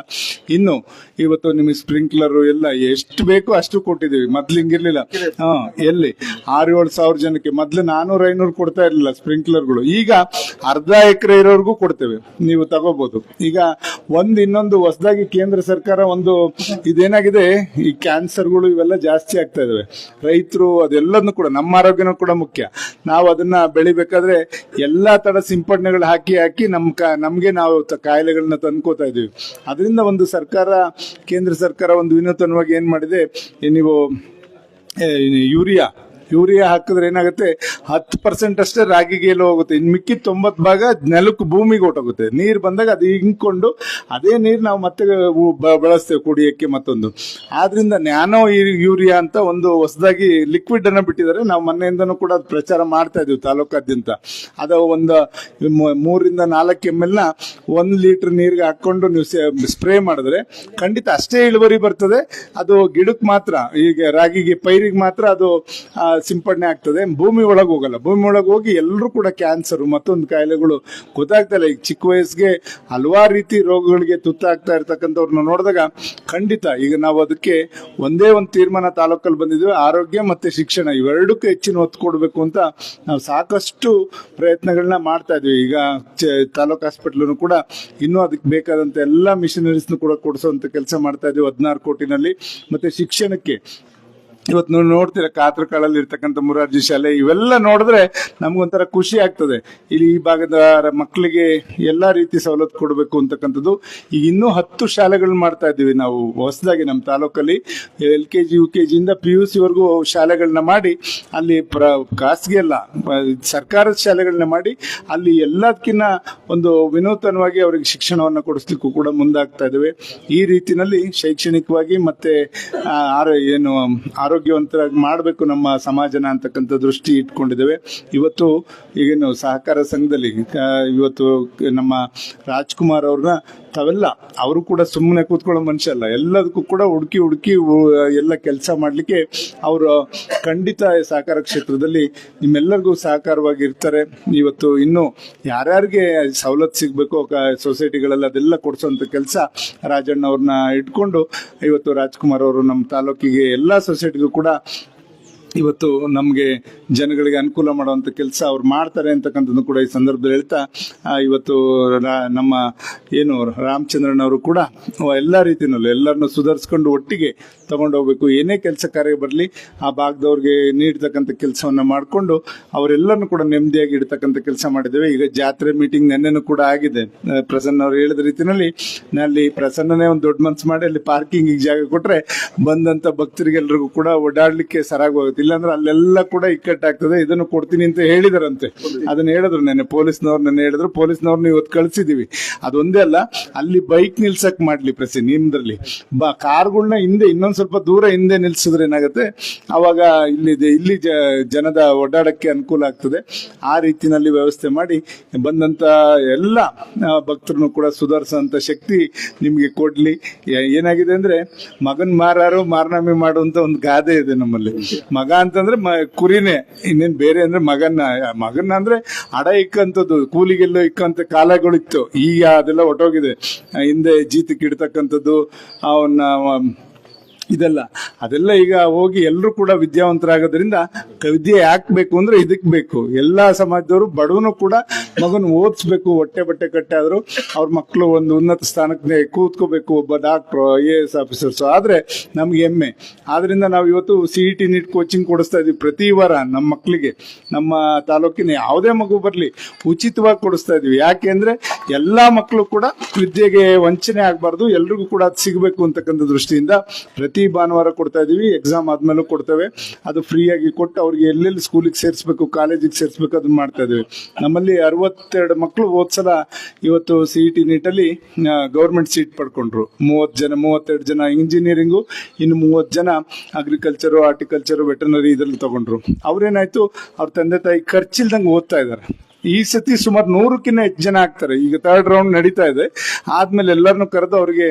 ಇನ್ನು ಇವತ್ತು ನಿಮಗೆ ಸ್ಪ್ರಿಂಕ್ಲರ್ ಎಲ್ಲ ಎಷ್ಟು ಬೇಕು ಅಷ್ಟು ಕೊಟ್ಟಿದ್ದೀವಿ. ಮೊದ್ಲು ಹಿಂಗಿರ್ಲಿಲ್ಲ. ಹಾ, ಎಲ್ಲಿ? ಆರು ಏಳು ಸಾವಿರ ಜನಕ್ಕೆ. ಮೊದ್ಲು ನಾನೂರ, ಐನೂರು ಕೊಡ್ತಾ ಇರಲಿಲ್ಲ ಸ್ಪ್ರಿಂಕ್ಲರ್ಗಳು. ಈಗ ಅರ್ಧ ಎಕರೆ ಇರೋರ್ಗೂ ಕೊಡ್ತೇವೆ. ನೀವು ತಗೋಬಹುದು ಈಗ ಒಂದ್ ಇನ್ನೊಂದು ಹೊಸದಾಗಿ ಕೇಂದ್ರ ಸರ್ಕಾರ ಒಂದು ಇದೇನಾಗಿದೆ, ಈ ಕ್ಯಾನ್ಸರ್ಗಳು ಇವೆಲ್ಲ ಜಾಸ್ತಿ ಆಗ್ತಾ ಇದಾವೆ. ರೈತರು ಅದೆಲ್ಲದನ್ನು ಕೂಡ, ನಮ್ಮ ಆರೋಗ್ಯನೂ ಕೂಡ ಮುಖ್ಯ. ನಾವು ಅದನ್ನ ಬೆಳಿಬೇಕಾದ್ರೆ ಎಲ್ಲಾ ತರ ಸಿಂಪಡಣೆಗಳು ಹಾಕಿ ಹಾಕಿ ನಮ್ ನಮ್ಗೆ ನಾವು ಕಾಯಿಲೆಗಳನ್ನ ತಂದ್ಕೋತಾ ಇದೀವಿ. ಅದರಿಂದ ಒಂದು ಸರ್ಕಾರ, ಕೇಂದ್ರ ಸರ್ಕಾರ ಒಂದು ವಿನೂತನವಾಗಿ ಏನ್ ಮಾಡಿದೆ ನೀವು ಯೂರಿಯಾ ಯೂರಿಯಾ ಹಾಕಿದ್ರೆ ಏನಾಗುತ್ತೆ? ಹತ್ತು ಪರ್ಸೆಂಟ್ ಅಷ್ಟೇ ರಾಗಿಗೆ ಎಲ್ಲೋ ಹೋಗುತ್ತೆ. ಇನ್ನು ಮಿಕ್ಕಿ ತೊಂಬತ್ತು ಭಾಗ ನೆಲಕ್ಕೆ ಭೂಮಿಗೆ ಹೊಟ್ಟೋಗುತ್ತೆ ನೀರು ಬಂದಾಗ ಅದು ಹಿಂಕೊಂಡು ಅದೇ ನೀರು ನಾವು ಮತ್ತೆ ಬಳಸ್ತೇವೆ ಕುಡಿಯೋಕ್ಕೆ ಮತ್ತೊಂದು. ಆದ್ರಿಂದ ನ್ಯಾನೋ ಯೂರಿಯಾ ಅಂತ ಒಂದು ಹೊಸದಾಗಿ ಲಿಕ್ವಿಡ್ ಅನ್ನ ಬಿಟ್ಟಿದ್ದಾರೆ. ನಾವು ಮೊನ್ನೆಯಿಂದನೂ ಕೂಡ ಪ್ರಚಾರ ಮಾಡ್ತಾ ಇದೀವಿ ತಾಲೂಕಾದ್ಯಂತ. ಅದು ಒಂದು ಮೂರಿಂದ ನಾಲ್ಕು ಎಂ ನ ಒಂದ್ ಲೀಟರ್ ನೀರಿಗೆ ಹಾಕೊಂಡು ನೀವು ಸ್ಪ್ರೇ ಮಾಡಿದ್ರೆ ಖಂಡಿತ ಅಷ್ಟೇ ಇಳುವರಿ ಬರ್ತದೆ. ಅದು ಗಿಡಕ್ಕೆ ಮಾತ್ರ, ಈಗ ರಾಗಿಗೆ, ಪೈರಿಗೆ ಮಾತ್ರ ಅದು ಸಿಂಪಡಣೆ ಆಗ್ತದೆ. ಭೂಮಿ ಒಳಗೆ ಹೋಗಲ್ಲ. ಭೂಮಿ ಒಳಗೆ ಹೋಗಿ ಎಲ್ಲರೂ ಕೂಡ ಕ್ಯಾನ್ಸರ್ ಮತ್ತೊಂದು ಕಾಯಿಲೆಗಳು ಗೊತ್ತಾಗ್ತಲ್ಲ ಈಗ ಚಿಕ್ಕ ವಯಸ್ಸಿಗೆ ಹಲವಾರು ರೀತಿ ರೋಗಗಳಿಗೆ ತುತ್ತಾಗ್ತಾ ಇರ್ತಕ್ಕಂಥವ್ರನ್ನ ನೋಡಿದಾಗ ಖಂಡಿತ ಈಗ ನಾವು ಅದಕ್ಕೆ ಒಂದೇ ಒಂದು ತೀರ್ಮಾನ ತಾಲೂಕಲ್ಲಿ ಬಂದಿದ್ವಿ ಆರೋಗ್ಯ ಮತ್ತೆ ಶಿಕ್ಷಣ ಇವೆರಡಕ್ಕೂ ಹೆಚ್ಚಿನ ಒತ್ತು ಕೊಡಬೇಕು ಅಂತ ನಾವು ಸಾಕಷ್ಟು ಪ್ರಯತ್ನಗಳನ್ನ ಮಾಡ್ತಾ ಇದ್ವಿ ಈಗ ತಾಲೂಕು ಹಾಸ್ಪಿಟ್ಲೂ ಕೂಡ ಇನ್ನೂ ಅದಕ್ಕೆ ಬೇಕಾದಂತ ಎಲ್ಲ ಮಿಷನರೀಸ್ನು ಕೂಡ ಕೊಡಿಸುವಂತ ಕೆಲಸ ಮಾಡ್ತಾ ಇದ್ವಿ ಹದಿನಾರು ಕೋಟಿನಲ್ಲಿ. ಮತ್ತೆ ಶಿಕ್ಷಣಕ್ಕೆ ಇವತ್ತು ನೀವು ನೋಡ್ತೀರ ಕಾತ್ರಕಾಳಲ್ಲಿ ಇರ್ತಕ್ಕಂಥ ಮುರಾರ್ಜಿ ಶಾಲೆ, ಇವೆಲ್ಲ ನೋಡಿದ್ರೆ ನಮ್ಗೊಂಥರ ಖುಷಿ ಆಗ್ತದೆ. ಇಲ್ಲಿ ಈ ಭಾಗದ ಮಕ್ಕಳಿಗೆ ಎಲ್ಲ ರೀತಿ ಸವಲತ್ತು ಕೊಡಬೇಕು ಅಂತಕ್ಕಂಥದ್ದು. ಈಗ ಇನ್ನೂ ಹತ್ತು ಶಾಲೆಗಳನ್ನ ಮಾಡ್ತಾ ಇದ್ದೀವಿ ನಾವು, ಹೊಸದಾಗಿ ನಮ್ಮ ತಾಲೂಕಲ್ಲಿ. L K G, U K ಜಿಯಿಂದ P U ಸಿವರೆಗೂ ಶಾಲೆಗಳನ್ನ ಮಾಡಿ, ಅಲ್ಲಿ ಪ್ರ, ಖಾಸಗಿ ಅಲ್ಲ ಸರ್ಕಾರದ ಶಾಲೆಗಳನ್ನ ಮಾಡಿ, ಅಲ್ಲಿ ಎಲ್ಲದಕ್ಕಿಂತ ಒಂದು ವಿನೂತನವಾಗಿ ಅವರಿಗೆ ಶಿಕ್ಷಣವನ್ನು ಕೊಡಿಸ್ಲಿಕ್ಕೂ ಕೂಡ ಮುಂದಾಗ್ತಾ ಇದ್ದೇವೆ ಈ ರೀತಿಯಲ್ಲಿ ಶೈಕ್ಷಣಿಕವಾಗಿ ಮತ್ತೆ ಆರೋ, ಏನು ಆರೋಗ್ಯವಂತರಾಗಿ ಮಾಡಬೇಕು ನಮ್ಮ ಸಮಾಜನ ಅಂತಕ್ಕಂಥ ದೃಷ್ಟಿ ಇಟ್ಕೊಂಡಿದ್ದೇವೆ. ಇವತ್ತು ಈಗೇನು ಸಹಕಾರ ಸಂಘದಲ್ಲಿ ಇವತ್ತು ನಮ್ಮ ರಾಜ್ಕುಮಾರ್ ಅವ್ರನ್ನ ತಾವೆಲ್ಲ, ಅವರು ಕೂಡ ಸುಮ್ಮನೆ ಕೂತ್ಕೊಳ್ಳೋ ಮನುಷ್ಯ ಅಲ್ಲ. ಎಲ್ಲದಕ್ಕೂ ಕೂಡ ಹುಡುಕಿ ಹುಡುಕಿ ಎಲ್ಲ ಕೆಲಸ ಮಾಡಲಿಕ್ಕೆ ಅವರು ಖಂಡಿತ ಸಹಕಾರ ಕ್ಷೇತ್ರದಲ್ಲಿ ನಿಮ್ಮೆಲ್ಲರಿಗೂ ಸಹಕಾರವಾಗಿ ಇರ್ತಾರೆ ಇವತ್ತು ಇನ್ನು ಯಾರ್ಯಾರಿಗೆ ಸವಲತ್ತು ಸಿಗಬೇಕು ಸೊಸೈಟಿಗಳಲ್ಲಿ ಅದೆಲ್ಲ ಕೊಡಿಸೋಂಥ ಕೆಲಸ ರಾಜಣ್ಣ ಅವ್ರನ್ನ ಇಟ್ಕೊಂಡು, ಇವತ್ತು ರಾಜ್ಕುಮಾರ್ ಅವರು ನಮ್ಮ ತಾಲೂಕಿಗೆ ಎಲ್ಲ ಸೊಸೈಟಿಗೂ ಕೂಡ ಇವತ್ತು ನಮಗೆ ಜನಗಳಿಗೆ ಅನುಕೂಲ ಮಾಡುವಂಥ ಕೆಲಸ ಅವ್ರು ಮಾಡ್ತಾರೆ ಅಂತಕ್ಕಂಥದ್ದು ಕೂಡ ಈ ಸಂದರ್ಭದಲ್ಲಿ ಹೇಳ್ತಾ ಇವತ್ತು ನಮ್ಮ ಏನು ರಾಮಚಂದ್ರನ್ ಅವರು ಕೂಡ ಎಲ್ಲ ರೀತಿಯಲ್ಲೂ ಎಲ್ಲರನ್ನು ಸುಧಾರಿಸ್ಕೊಂಡು ಒಟ್ಟಿಗೆ ತಗೊಂಡೋಗ್ಬೇಕು ಏನೇ ಕೆಲಸ ಕಾರ್ಯ ಬರಲಿ, ಆ ಭಾಗದವ್ರಿಗೆ ನೀಡ್ತಕ್ಕಂಥ ಕೆಲಸವನ್ನ ಮಾಡಿಕೊಂಡು ಅವರೆಲ್ಲರನ್ನು ಕೂಡ ನೆಮ್ಮದಿಯಾಗಿ ಇಡ್ತಕ್ಕಂಥ ಕೆಲಸ ಮಾಡಿದ್ದೇವೆ. ಈಗ ಜಾತ್ರೆ ಮೀಟಿಂಗ್ ನೆನ್ನೆನೂ ಕೂಡ ಆಗಿದೆ. ಪ್ರಸನ್ನ ಅವರು ಹೇಳಿದ ರೀತಿಯಲ್ಲಿ ಅಲ್ಲಿ ಪ್ರಸನ್ನನೇ ಒಂದು ದೊಡ್ಡ ಮನ್ಸು ಮಾಡಿ ಅಲ್ಲಿ ಪಾರ್ಕಿಂಗ್ ಜಾಗ ಕೊಟ್ಟರೆ ಬಂದಂಥ ಭಕ್ತರಿಗೆಲ್ಲರಿಗೂ ಕೂಡ ಓಡಾಡಲಿಕ್ಕೆ ಸರಾಗ ಹೋಗುತ್ತೆ ಇಲ್ಲಾಂದ್ರೆ ಅಲ್ಲೆಲ್ಲ ಕೂಡ ಇಕ್ಕಟ್ಟಾಗ್ತದೆ. ಇದನ್ನು ಕೊಡ್ತೀನಿ ಅಂತ ಹೇಳಿದರಂತೆ. ಅದನ್ನ ಹೇಳಿದ್ರು ನೆನೆ ಪೊಲೀಸ್ನವ್ರು ನೆನೆ ಹೇಳಿದ್ರು. ಪೊಲೀಸ್ನವ್ರನ್ನ ಇವತ್ತು ಕಳ್ಸಿದೀವಿ. ಅದೊಂದೇ ಅಲ್ಲ, ಅಲ್ಲಿ ಬೈಕ್ ನಿಲ್ಸಕ್ ಮಾಡ್ಲಿ ಪ್ರಸಿ, ನಿಮ್ದ್ರಲ್ಲಿ. ಬಾ ಕಾರ್ಗಳನ್ನ ಹಿಂದೆ, ಇನ್ನೊಂದ್ ಸ್ವಲ್ಪ ದೂರ ಹಿಂದೆ ನಿಲ್ಸಿದ್ರೆ ಏನಾಗುತ್ತೆ? ಅವಾಗ ಇಲ್ಲಿ ಇಲ್ಲಿ ಜನದ ಓಡಾಡಕ್ಕೆ ಅನುಕೂಲ ಆಗ್ತದೆ. ಆ ರೀತಿನಲ್ಲಿ ವ್ಯವಸ್ಥೆ ಮಾಡಿ, ಬಂದಂತ ಎಲ್ಲ ಭಕ್ತರನ್ನು ಕೂಡ ಸುಧಾರಿಸುವಂತ ಶಕ್ತಿ ನಿಮ್ಗೆ ಕೊಡ್ಲಿ. ಏನಾಗಿದೆ ಅಂದ್ರೆ, ಮಗನ್ ಮಾರಾರು, ಮಾರನಾಮಿ ಮಾಡುವಂತ ಒಂದು ಗಾದೆ ಇದೆ ನಮ್ಮಲ್ಲಿ. ಮಗ ಅಂತಂದ್ರೆ ಕುರಿನೇ. ಇನ್ನೇನ್ ಬೇರೆ ಅಂದ್ರೆ ಮಗನ್ನ ಮಗನ್ನ ಅಂದ್ರೆ ಅಡ ಇಕ್ಕಂಥದ್ದು ಕೂಲಿಗೆಲ್ಲ ಇಕ್ಕಂತ ಕಾಲಗಳಿತ್ತು. ಈಗ ಅದೆಲ್ಲ ಹೊಟ್ಟೋಗಿದೆ ಹಿಂದೆ ಜೀತಕ್ಕೆ ಇಡ್ತಕ್ಕಂಥದ್ದು, ಅವನ್ನ ಇದೆಲ್ಲ. ಅದೆಲ್ಲ ಈಗ ಹೋಗಿ ಎಲ್ಲರೂ ಕೂಡ ವಿದ್ಯಾವಂತರಾಗೋದ್ರಿಂದ ವಿದ್ಯೆ ಯಾಕೆ ಬೇಕು ಅಂದ್ರೆ ಇದಕ್ ಬೇಕು. ಎಲ್ಲಾ ಸಮಾಜದವರು ಬಡವನು ಕೂಡ ಮಗನ ಓದಿಸ್ಬೇಕು, ಹೊಟ್ಟೆ ಬಟ್ಟೆ ಕಟ್ಟಾದ್ರು ಅವ್ರ ಮಕ್ಕಳು ಒಂದು ಉನ್ನತ ಸ್ಥಾನಕ್ಕೆ ಕೂತ್ಕೋಬೇಕು, ಒಬ್ಬ doctor I A S officers ಆದ್ರೆ ನಮ್ಗೆ ಹೆಮ್ಮೆ. ಆದ್ರಿಂದ ನಾವು ಇವತ್ತು C E T NEET coaching ಕೊಡಿಸ್ತಾ ಇದೀವಿ ಪ್ರತಿ ವಾರ ನಮ್ಮ ಮಕ್ಕಳಿಗೆ ನಮ್ಮ ತಾಲೂಕಿನ ಯಾವುದೇ ಮಗು ಬರಲಿ ಉಚಿತವಾಗಿ ಕೊಡಿಸ್ತಾ ಇದೀವಿ. ಯಾಕೆ ಅಂದ್ರೆ ಎಲ್ಲಾ ಮಕ್ಕಳು ಕೂಡ ವಿದ್ಯೆಗೆ ವಂಚನೆ ಆಗಬಾರ್ದು. ಎಲ್ರಿಗೂ ಕೂಡ ಅದು ಸಿಗಬೇಕು ಅಂತಕ್ಕಂಥ ದೃಷ್ಟಿಯಿಂದ ಪ್ರತಿ ಭಾನುವಾರ ಕೊಡ್ತಾ ಇದೀವಿ ಎಕ್ಸಾಮ್ ಆದ್ಮೇಲೆ ಕೊಡ್ತೇವೆ. ಅದು ಫ್ರೀ ಆಗಿ ಕೊಟ್ಟು ಅವ್ರಿಗೆ ಎಲ್ಲೆಲ್ಲಿ ಸ್ಕೂಲಿಗೆ ಸೇರಿಸ್ಬೇಕು ಕಾಲೇಜಿಗೆ ಸೇರಿಸ್ಬೇಕು ಅದನ್ನ ಮಾಡ್ತಾ ಇದೀವಿ. ನಮ್ಮಲ್ಲಿ ಅರವತ್ತೆರಡು ಮಕ್ಕಳು ಹೋದ್ಸಲ ಇವತ್ತು ಸಿ ಇ ಟಿ ನೀಟಲ್ಲಿ ಗೌರ್ಮೆಂಟ್ ಸೀಟ್ ಪಡ್ಕೊಂಡ್ರು. ಮೂವತ್ತು ಜನ, ಮೂವತ್ತೆರಡು ಜನ ಇಂಜಿನಿಯರಿಂಗು ಇನ್ನು ಮೂವತ್ತು ಜನ ಅಗ್ರಿಕಲ್ಚರು ಹಾರ್ಟಿಕಲ್ಚರು ವೆಟರ್ನರಿ ಇದ್ರಲ್ಲಿ ತಗೊಂಡ್ರು. ಅವ್ರೇನಾಯ್ತು, ಅವ್ರ ತಂದೆ ತಾಯಿ ಖರ್ಚಿಲ್ದಂಗೆ ಓದ್ತಾ ಇದ್ದಾರೆ ಈ ಸತಿ ಸುಮಾರು ನೂರಕ್ಕಿಂತ ಹೆಚ್ಚು ಜನ ಆಗ್ತಾರೆ. ಈಗ ಥರ್ಡ್ ರೌಂಡ್ ನಡೀತಾ ಇದೆ. ಆದ್ಮೇಲೆ ಎಲ್ಲರನ್ನು ಕರೆದು ಅವ್ರಿಗೆ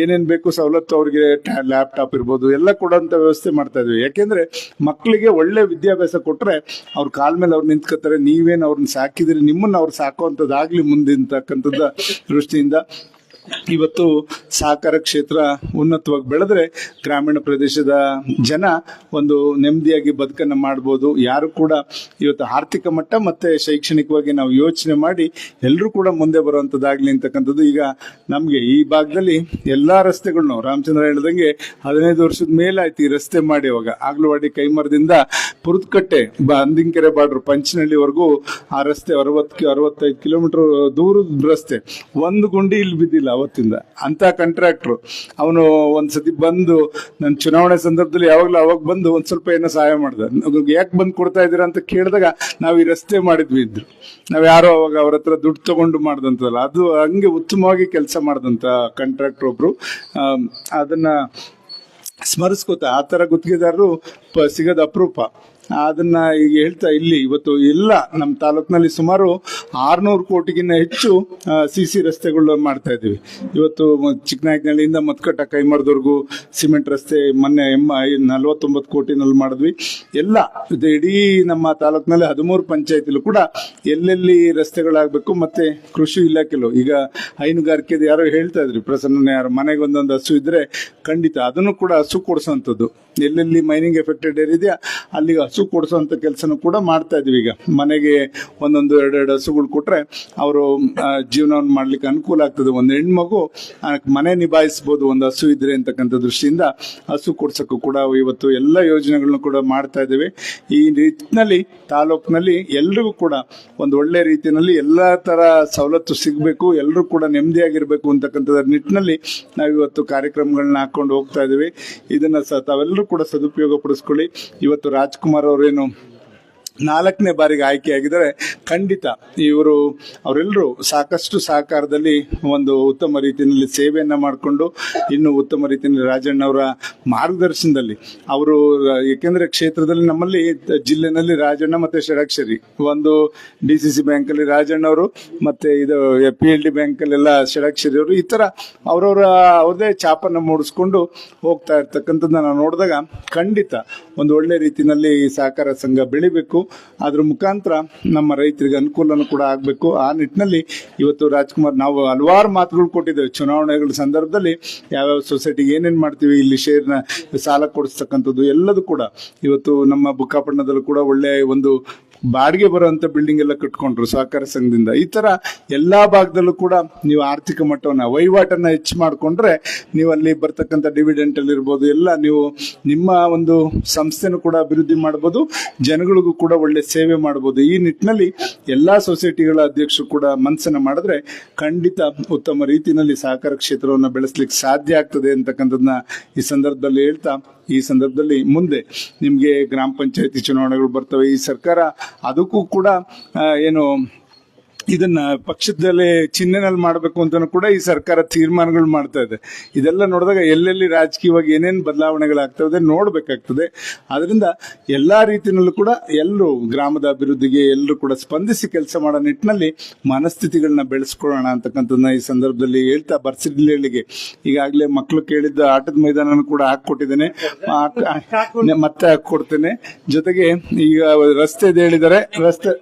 ಏನೇನ್ ಬೇಕು ಸವಲತ್ತು ಅವ್ರಿಗೆ ಲ್ಯಾಪ್ಟಾಪ್ ಇರ್ಬೋದು, ಎಲ್ಲ ಕೊಡೋಂತ ವ್ಯವಸ್ಥೆ ಮಾಡ್ತಾ ಇದ್ವಿ. ಯಾಕೆಂದ್ರೆ ಮಕ್ಕಳಿಗೆ ಒಳ್ಳೆ ವಿದ್ಯಾಭ್ಯಾಸ ಕೊಟ್ರೆ ಅವ್ರ ಕಾಲ ಮೇಲೆ ಅವ್ರು ನಿಂತ್ಕೋತಾರೆ. ನೀವೇನ್ ಅವ್ರನ್ನ ಸಾಕಿದ್ರೆ, ನಿಮ್ಮನ್ನ ಅವ್ರು ಸಾಕುವಂಥದ್ದಾಗ್ಲಿ ಮುಂದಿಂತಕ್ಕಂಥದ್ದು ದೃಷ್ಟಿಯಿಂದ ಇವತ್ತು ಸಹಕಾರ ಕ್ಷೇತ್ರ ಉನ್ನತವಾಗಿ ಬೆಳೆದ್ರೆ ಗ್ರಾಮೀಣ ಪ್ರದೇಶದ ಜನ ಒಂದು ನೆಮ್ಮದಿಯಾಗಿ ಬದುಕನ್ನು ಮಾಡ್ಬೋದು. ಯಾರು ಕೂಡ ಇವತ್ತು ಆರ್ಥಿಕ ಮಟ್ಟ ಮತ್ತೆ ಶೈಕ್ಷಣಿಕವಾಗಿ ನಾವು ಯೋಚನೆ ಮಾಡಿ ಎಲ್ಲರೂ ಕೂಡ ಮುಂದೆ ಬರುವಂತದ್ದಾಗ್ಲಿ ಅಂತಕ್ಕಂಥದ್ದು ಈಗ ನಮಗೆ ಈ ಭಾಗದಲ್ಲಿ ಎಲ್ಲಾ ರಸ್ತೆಗಳನ್ನು ರಾಮಚಂದ್ರ ಹೇಳ್ದಂಗೆ ಹದಿನೈದು ವರ್ಷದ ಮೇಲಾಯ್ತು ಈ ರಸ್ತೆ ಮಾಡಿ ಇವಾಗ. ಆಗ್ಲವಾಡಿ ಕೈಮರದಿಂದ ಪುರುತ್ಕಟ್ಟೆ ಅಂದಿಂಕೆರೆ ಬಾಡ್ರು ಪಂಚನಹಳ್ಳಿವರೆಗೂ ಆ ರಸ್ತೆ ಅರವತ್ತು, ಅರವತ್ತೈದು ಕಿಲೋಮೀಟರ್ ದೂರದ ರಸ್ತೆ. ಒಂದು ಗುಂಡಿ ಇಲ್ಲಿ ಬಿದ್ದಿಲ್ಲ. ಅವತ್ತಿಂದ. ಅಂತ ಕಾಂಟ್ರಾಕ್ಟ್ರು ಅವನು ಒಂದ್ಸತಿ ಬಂದು ನನ್ನ ಚುನಾವಣೆ ಸಂದರ್ಭದಲ್ಲಿ ಯಾವಾಗಲೂ ಅವಾಗ ಬಂದು ಒಂದು ಸ್ವಲ್ಪ ಏನೋ ಸಹಾಯ ಮಾಡಿದೆ. ಯಾಕೆ ಬಂದು ಕೊಡ್ತಾ ಇದ್ದೀರಾ ಅಂತ ಕೇಳಿದಾಗ ನಾವು ಈ ರಸ್ತೆ ಮಾಡಿದ್ವಿ ಇದ್ರು. ನಾವು ಯಾರೋ ಅವಾಗ ಅವ್ರ ಹತ್ರ ದುಡ್ಡು ತಗೊಂಡು ಮಾಡ್ದಂತಲ್ಲ ಅದು ಹಂಗೆ ಉತ್ತಮವಾಗಿ ಕೆಲಸ ಮಾಡಿದಂಥ ಕಾಂಟ್ರಾಕ್ಟ್ರ್ ಒಬ್ರು. ಅದನ್ನ ಸ್ಮರಿಸ್ಕೋತ, ಆ ಥರ ಗುತ್ತಿಗೆದಾರರು ಪ- ಸಿಗೋದು ಅಪರೂಪ. ಅದನ್ನ ಈಗ ಹೇಳ್ತಾ ಇಲ್ಲಿ, ಇವತ್ತು ಎಲ್ಲ ನಮ್ಮ ತಾಲೂಕಿನಲ್ಲಿ ಸುಮಾರು ಆರ್ನೂರು ಕೋಟಿಗಿಂತ ಹೆಚ್ಚು ಸಿ ಸಿ ರಸ್ತೆಗಳು ಮಾಡ್ತಾ ಇದ್ದೀವಿ. ಇವತ್ತು ಚಿಕ್ಕನಾಯಕನಹಳ್ಳಿಯಿಂದ ಮತ್ಕಟ್ಟ ಕೈಮರದವರೆಗೂ ಸಿಮೆಂಟ್ ರಸ್ತೆ ಮೊನ್ನೆ ಎಮ್ಮ ನಲ್ವತ್ತೊಂಬತ್ತು ಕೋಟಿನಲ್ಲಿ ಮಾಡಿದ್ವಿ. ಎಲ್ಲ ಇಡೀ ನಮ್ಮ ತಾಲೂಕಿನಲ್ಲಿ ಹದಿಮೂರು ಪಂಚಾಯತಿಲು ಕೂಡ ಎಲ್ಲೆಲ್ಲಿ ರಸ್ತೆಗಳಾಗಬೇಕು, ಮತ್ತೆ ಕೃಷಿ ಇಲಾಖೆಲು. ಈಗ ಹೈನುಗಾರಿಕೆದು ಯಾರೋ ಹೇಳ್ತಾ ಇದ್ರಿ, ಪ್ರಸನ್ನ, ಯಾರು ಮನೆಗೆ ಒಂದೊಂದು ಹಸು ಇದ್ರೆ ಖಂಡಿತ ಅದನ್ನು ಕೂಡ ಹಸು ಕೊಡಿಸೋಂಥದ್ದು ಎಲ್ಲೆಲ್ಲಿ ಮೈನಿಂಗ್ ಎಫೆಕ್ಟೆಡ್ ಏರಿದೆಯಾ ಅಲ್ಲಿಗೆ ಹಸು ಕೊಡಿಸೋಂಥ ಕೆಲಸನೂ ಕೂಡ ಮಾಡ್ತಾ ಇದೀವಿ ಈಗ. ಮನೆಗೆ ಒಂದೊಂದು ಎರಡೆರಡು ಹಸುಗಳು ಕೊಟ್ರೆ ಅವರು ಜೀವನವನ್ನು ಮಾಡ್ಲಿಕ್ಕೆ ಅನುಕೂಲ ಆಗ್ತದೆ. ಒಂದು ಹೆಣ್ಮಗು ಮನೆ ನಿಭಾಯಿಸ್ಬೋದು ಒಂದು ಹಸು ಇದ್ರೆ ಅಂತಕ್ಕಂಥ ದೃಷ್ಟಿಯಿಂದ ಹಸು ಕೊಡ್ಸೋಕ್ಕೂ ಕೂಡ ಇವತ್ತು ಎಲ್ಲ ಯೋಜನೆಗಳನ್ನು ಕೂಡ ಮಾಡ್ತಾ ಇದ್ದೇವೆ. ಈ ನಿಟ್ಟಿನಲ್ಲಿ, ತಾಲೂಕಿನಲ್ಲಿ ಎಲ್ರಿಗೂ ಕೂಡ ಒಂದು ಒಳ್ಳೆ ರೀತಿಯಲ್ಲಿ ಎಲ್ಲ ತರ ಸವಲತ್ತು ಸಿಗಬೇಕು ಎಲ್ಲರೂ ಕೂಡ ನೆಮ್ಮದಿಯಾಗಿರ್ಬೇಕು ಅಂತಕ್ಕಂಥದ್ರ ನಿಟ್ಟಿನಲ್ಲಿ ನಾವು ಇವತ್ತು ಕಾರ್ಯಕ್ರಮಗಳನ್ನ ಹಾಕೊಂಡು ಹೋಗ್ತಾ ಇದ್ದೀವಿ. ಇದನ್ನ ಸಹ ತಾವೆಲ್ಲರೂ ಕೂಡ ಸದುಪಯೋಗ ಪಡಿಸ್ಕೊಳ್ಳಿ. ಇವತ್ತು ರಾಜ್ಕುಮಾರ್ Moreno. ನಾಲ್ಕನೇ ಬಾರಿಗೆ ಆಯ್ಕೆಯಾಗಿದ್ದಾರೆ. ಖಂಡಿತ ಇವರು, ಅವರೆಲ್ಲರೂ ಸಾಕಷ್ಟು ಸಹಕಾರದಲ್ಲಿ ಒಂದು ಉತ್ತಮ ರೀತಿಯಲ್ಲಿ ಸೇವೆಯನ್ನು ಮಾಡಿಕೊಂಡು, ಇನ್ನೂ ಉತ್ತಮ ರೀತಿಯಲ್ಲಿ ರಾಜಣ್ಣವರ ಮಾರ್ಗದರ್ಶನದಲ್ಲಿ ಅವರು, ಏಕೆಂದರೆ ಕ್ಷೇತ್ರದಲ್ಲಿ ನಮ್ಮಲ್ಲಿ ಜಿಲ್ಲೆನಲ್ಲಿ ರಾಜಣ್ಣ ಮತ್ತು ಷಡಾಕ್ಷರಿ, ಒಂದು ಡಿ ಸಿ ಸಿ ಬ್ಯಾಂಕಲ್ಲಿ ರಾಜಣ್ಣವರು ಮತ್ತು ಇದು ಪಿ ಎಲ್ ಡಿ ಬ್ಯಾಂಕಲ್ಲೆಲ್ಲ ಷಡಾಕ್ಷರಿ ಅವರು, ಈ ಥರ ಅವರವರ ಅವ್ರದೇ ಚಾಪನ್ನ ಮೂಡಿಸ್ಕೊಂಡು ಹೋಗ್ತಾ ಇರ್ತಕ್ಕಂಥದ್ದನ್ನ ನಾವು ನೋಡಿದಾಗ ಖಂಡಿತ ಒಂದು ಒಳ್ಳೆ ರೀತಿಯಲ್ಲಿ ಸಹಕಾರ ಸಂಘ ಬೆಳಿಬೇಕು. ಅದ್ರ ಮುಖಾಂತರ ನಮ್ಮ ರೈತರಿಗೆ ಅನುಕೂಲನೂ ಕೂಡ ಆಗಬೇಕು. ಆ ನಿಟ್ಟಿನಲ್ಲಿ ಇವತ್ತು ರಾಜ್ಕುಮಾರ್ ನಾವು ಹಲವಾರು ಮಾತುಗಳು ಕೊಟ್ಟಿದ್ದೇವೆ. ಚುನಾವಣೆಗಳ ಸಂದರ್ಭದಲ್ಲಿ ಯಾವ್ಯಾವ ಸೊಸೈಟಿಗೆ ಏನೇನ್ ಮಾಡ್ತೀವಿ, ಇಲ್ಲಿ ಶೇರ್ನ ಸಾಲ ಕೊಡಿಸ್ತಕ್ಕಂಥದ್ದು ಎಲ್ಲದೂ ಕೂಡ ಇವತ್ತು ನಮ್ಮ ಬುಕ್ಕಾಪಟ್ಟಣದಲ್ಲೂ ಕೂಡ ಒಳ್ಳೆ ಒಂದು ಬಾಡಿಗೆ ಬರುವಂತ ಬಿಲ್ಡಿಂಗ್ ಎಲ್ಲ ಕಟ್ಕೊಂಡ್ರು ಸಹಕಾರ ಸಂಘದಿಂದ. ಈ ತರ ಎಲ್ಲಾ ಭಾಗದಲ್ಲೂ ಕೂಡ ನೀವು ಆರ್ಥಿಕ ಮಟ್ಟವನ್ನ, ವಹಿವಾಟನ್ನ ಹೆಚ್ಚು ಮಾಡ್ಕೊಂಡ್ರೆ ನೀವು ಅಲ್ಲಿ ಬರ್ತಕ್ಕಂಥ ಡಿವಿಡೆಂಟ್ ಅಲ್ಲಿ ಇರ್ಬೋದು, ಎಲ್ಲ ನೀವು ನಿಮ್ಮ ಒಂದು ಸಂಸ್ಥೆನೂ ಕೂಡ ಅಭಿವೃದ್ಧಿ ಮಾಡ್ಬೋದು, ಜನಗಳಿಗೂ ಕೂಡ ಒಳ್ಳೆ ಸೇವೆ ಮಾಡಬಹುದು ಈ ನಿಟ್ಟಿನಲ್ಲಿ ಎಲ್ಲಾ ಸೊಸೈಟಿಗಳ ಅಧ್ಯಕ್ಷರು ಕೂಡ ಮನಸ್ಸನ್ನ ಮಾಡಿದ್ರೆ ಖಂಡಿತ ಉತ್ತಮ ರೀತಿಯಲ್ಲಿ ಸಹಕಾರ ಕ್ಷೇತ್ರವನ್ನು ಬೆಳೆಸಲಿಕ್ಕೆ ಸಾಧ್ಯ ಆಗ್ತದೆ ಅಂತಕ್ಕಂಥದ್ದನ್ನ ಈ ಸಂದರ್ಭದಲ್ಲಿ ಹೇಳ್ತಾ, ಈ ಸಂದರ್ಭದಲ್ಲಿ ಮುಂದೆ ನಿಮಗೆ ಗ್ರಾಮ ಪಂಚಾಯತಿ ಚುನಾವಣೆಗಳು ಬರ್ತವೆ. ಈ ಸರ್ಕಾರ ಅದಕ್ಕೂ ಕೂಡ ಏನು ಇದನ್ನ ಪಕ್ಷದಲ್ಲೇ ಚಿಹ್ನೆನಲ್ಲಿ ಮಾಡಬೇಕು ಅಂತ ಕೂಡ ಈ ಸರ್ಕಾರ ತೀರ್ಮಾನಗಳು ಮಾಡ್ತಾ ಇದೆ. ಇದೆಲ್ಲ ನೋಡಿದಾಗ ಎಲ್ಲೆಲ್ಲಿ ರಾಜಕೀಯವಾಗಿ ಏನೇನು ಬದಲಾವಣೆಗಳಾಗ್ತದೆ ನೋಡಬೇಕಾಗ್ತದೆ. ಅದರಿಂದ ಎಲ್ಲ ರೀತಿಯಲ್ಲೂ ಕೂಡ ಎಲ್ಲರೂ ಗ್ರಾಮದ ಅಭಿವೃದ್ಧಿಗೆ ಎಲ್ಲರೂ ಕೂಡ ಸ್ಪಂದಿಸಿ ಕೆಲಸ ಮಾಡೋ ನಿಟ್ಟಿನಲ್ಲಿ ಮನಸ್ಥಿತಿಗಳನ್ನ ಬೆಳೆಸ್ಕೊಳ್ಳೋಣ ಅಂತಕ್ಕಂಥದ್ದನ್ನ ಈ ಸಂದರ್ಭದಲ್ಲಿ ಹೇಳ್ತಾ ಬರ್ಸಿಡ್ಲಿಗೆ ಈಗಾಗಲೇ ಮಕ್ಕಳು ಕೇಳಿದ್ದ ಆಟದ ಮೈದಾನ ಕೂಡ ಹಾಕ್ಕೊಟ್ಟಿದ್ದೇನೆ. ಮತ್ತೆ ಹಾಕೊಡ್ತೇನೆ ಜೊತೆಗೆ ಈಗ ರಸ್ತೆ ಹೇಳಿದರೆ ರಸ್ತೆ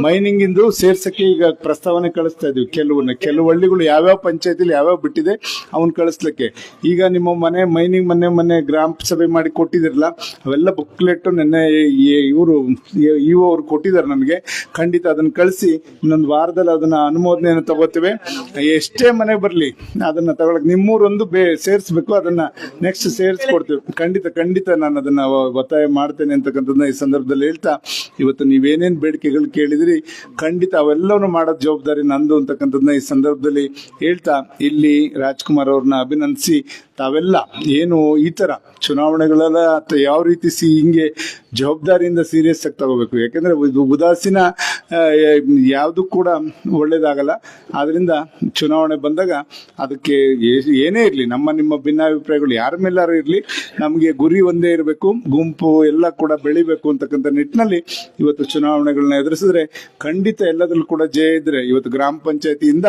ಮೈನಿಂಗ್ ಇಂದು ಸೇರ್ಸಕ್ಕೆ ಈಗ ಪ್ರಸ್ತಾವನೆ ಕಳಿಸ್ತಾ ಇದೀವಿ ಕೆಲವನ್ನ, ಕೆಲವು ಹಳ್ಳಿಗಳು ಯಾವ್ಯಾವ ಪಂಚಾಯತಿಲಿ ಯಾವ್ಯಾವ ಬಿಟ್ಟಿದೆ, ಅವನ್ ಕಳಿಸ್ಲಿಕ್ಕೆ. ಈಗ ನಿಮ್ಮ ಮನೆ, ಮೈನಿಂಗ್ ಮನೆ ಮನೆ ಗ್ರಾಮ ಸಭೆ ಮಾಡಿ ಕೊಟ್ಟಿದಿರಲ್ಲ, ಅವೆಲ್ಲ ಬುಕ್ಲೆಟ್ ನಿನ್ನೆ ಇವರು ಇವು ಅವ್ರು ಕೊಟ್ಟಿದ್ದಾರೆ ನನಗೆ. ಖಂಡಿತ ಅದನ್ನ ಕಳಿಸಿ, ಇನ್ನೊಂದು ವಾರದಲ್ಲಿ ಅದನ್ನ ಅನುಮೋದನೆಯನ್ನು ತಗೋತೇವೆ. ಎಷ್ಟೇ ಮನೆ ಬರಲಿ, ಅದನ್ನ ತಗೊಳಕ್ ನಿಮ್ಮೂರೊಂದು ಬೇ, ಸೇರಿಸ್ಬೇಕು, ಅದನ್ನ ನೆಕ್ಸ್ಟ್ ಸೇರಿಸ್ಕೊಡ್ತೇವೆ. ಖಂಡಿತ ಖಂಡಿತ ನಾನು ಅದನ್ನ ಒತ್ತಾಯ ಮಾಡ್ತೇನೆ ಅಂತಕ್ಕಂಥದ್ದನ್ನ ಈ ಸಂದರ್ಭದಲ್ಲಿ ಹೇಳ್ತಾ, ಇವತ್ತು ನೀವೇನೇನು ಬೇಡಿಕೆಗಳು ಕೇಳಿದ್ರಿ, ಖಂಡಿತ ಅವೆಲ್ಲವನ್ನು ಮಾಡೋ ಜವಾಬ್ದಾರಿ ನಂದು ಅಂತಕ್ಕಂಥದ್ದನ್ನ ಈ ಸಂದರ್ಭದಲ್ಲಿ ಹೇಳ್ತಾ, ಇಲ್ಲಿ ರಾಜ್ಕುಮಾರ್ ಅವ್ರನ್ನ ಅಭಿನಂದಿಸಿ ತಾವೆಲ್ಲ ಏನು ಈ ತರ ಚುನಾವಣೆಗಳೆಲ್ಲ ಯಾವ ರೀತಿ ಸಿ ಹಿಂಗೆ ಜವಾಬ್ದಾರಿಯಿಂದ ಸೀರಿಯಸ್ ಆಗಿ ತಗೋಬೇಕು? ಯಾಕಂದ್ರೆ ಇದು ಉದಾಸೀನ ಯಾವುದು ಕೂಡ ಒಳ್ಳೇದಾಗಲ್ಲ. ಆದ್ರಿಂದ ಚುನಾವಣೆ ಬಂದಾಗ ಅದಕ್ಕೆ ಏನೇ ಇರಲಿ, ನಮ್ಮ ನಿಮ್ಮ ಭಿನ್ನಾಭಿಪ್ರಾಯಗಳು ಯಾರ ಮೇಲಾರು ಇರಲಿ, ನಮಗೆ ಗುರಿ ಒಂದೇ ಇರಬೇಕು, ಗುಂಪು ಎಲ್ಲ ಕೂಡ ಬೆಳಿಬೇಕು ಅಂತಕ್ಕಂಥ ನಿಟ್ಟಿನಲ್ಲಿ ಇವತ್ತು ಚುನಾವಣೆಗಳನ್ನ ಎದುರಿಸಿದ್ರೆ ಖಂಡಿತ ಎಲ್ಲದರಲ್ಲೂ ಕೂಡ ಜಯ ಇದ್ರೆ, ಇವತ್ತು ಗ್ರಾಮ ಪಂಚಾಯತಿಯಿಂದ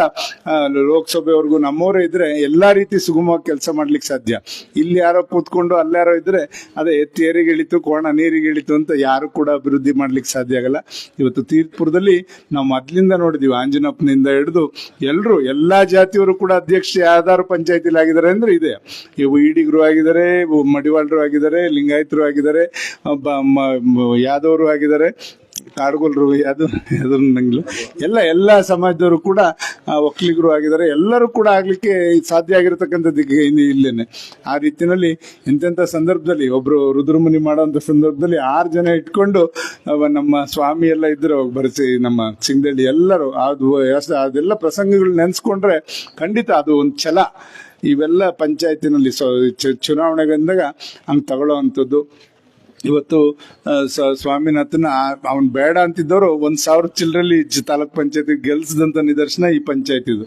ಲೋಕಸಭೆವರೆಗೂ ನಮ್ಮವರೇ ಇದ್ರೆ ಎಲ್ಲಾ ರೀತಿ ಸುಗಮವಾಗಿ ಕೆಲಸ ಮಾಡ್ಲಿಕ್ಕೆ ಸಾಧ್ಯ. ಇಲ್ಲಿ ಯಾರೋ ಕೂತ್ಕೊಂಡು ಅಲ್ಲಾರೋ ಇದ್ರೆ ಅದೇ ತೇರಿಗೆ ಇಳಿತು, ಕೋಣ ನೀರಿಗೆ ಇಳಿತು ಅಂತ ಯಾರು ಕೂಡ ಅಭಿವೃದ್ಧಿ ಮಾಡ್ಲಿಕ್ಕೆ ಸಾಧ್ಯ ಆಗಲ್ಲ. ಇವತ್ತು ತೀರ್ಥಪುರದಲ್ಲಿ ನಾವು ಮೊದ್ಲಿಂದ ನೋಡಿದೀವಿ ಆಂಜನಪ್ಪನಿಂದ ಹಿಡಿದು ಎಲ್ಲರೂ ಎಲ್ಲಾ ಜಾತಿಯವರು ಕೂಡ ಅಧ್ಯಕ್ಷ ಆಧಾರ ಪಂಚಾಯತಿಲಿ ಆಗಿದ್ದಾರೆ ಅಂದ್ರೆ ಇದೆ. ಇವು ಈಡಿಗರು ಆಗಿದ್ದಾರೆ ಮಡಿವಾಳರು ಆಗಿದ್ದಾರೆ, ಲಿಂಗಾಯತರು ಆಗಿದ್ದಾರೆ ಯಾದವರು ಆಗಿದ್ದಾರೆ. ಕಾಡುಗೊಲ್ರು ಅದು ನಂಗಿಲ್ಲ. ಎಲ್ಲ ಎಲ್ಲ ಸಮಾಜದವರು ಕೂಡ ಒಕ್ಕಲಿಗರು ಆಗಿದ್ದಾರೆ. ಎಲ್ಲರೂ ಕೂಡ ಆಗಲಿಕ್ಕೆ ಸಾಧ್ಯ ಆಗಿರತಕ್ಕಂಥದ್ದು ಇಲ್ಲೇನೆ. ಆ ರೀತಿಯಲ್ಲಿ ಇಂಥ ಸಂದರ್ಭದಲ್ಲಿ ಒಬ್ಬರು ರುದ್ರಮುನಿ ಮಾಡೋಂಥ ಸಂದರ್ಭದಲ್ಲಿ ಆರು ಜನ ಇಟ್ಕೊಂಡು ನಮ್ಮ ಸ್ವಾಮಿ ಎಲ್ಲ ಇದ್ರು ಬರೆಸಿ, ನಮ್ಮ ಸಿಂಗದಳ್ಳಿ ಎಲ್ಲರೂ, ಅದು ಅದೆಲ್ಲ ಪ್ರಸಂಗಗಳು ನೆನೆಸ್ಕೊಂಡ್ರೆ ಖಂಡಿತ ಅದು ಒಂದು ಛಲ. ಇವೆಲ್ಲ ಪಂಚಾಯತಿನಲ್ಲಿ ಚುನಾವಣೆಗೆ ಅಂದಾಗ ಹಂಗೆ ತಗೊಳ್ಳೋ ಅಂಥದ್ದು. ಇವತ್ತು ಸ್ವಾಮಿನಾಥನ ಅವನ್ ಬೇಡ ಅಂತಿದ್ದವರು ಒಂದು ಸಾವಿರ ಚಿಲ್ಲರಲ್ಲಿ ತಾಲೂಕ್ ಪಂಚಾಯತಿ ಗೆಲ್ಸಿದಂಥ ನಿದರ್ಶನ ಈ ಪಂಚಾಯತ್ ಇದು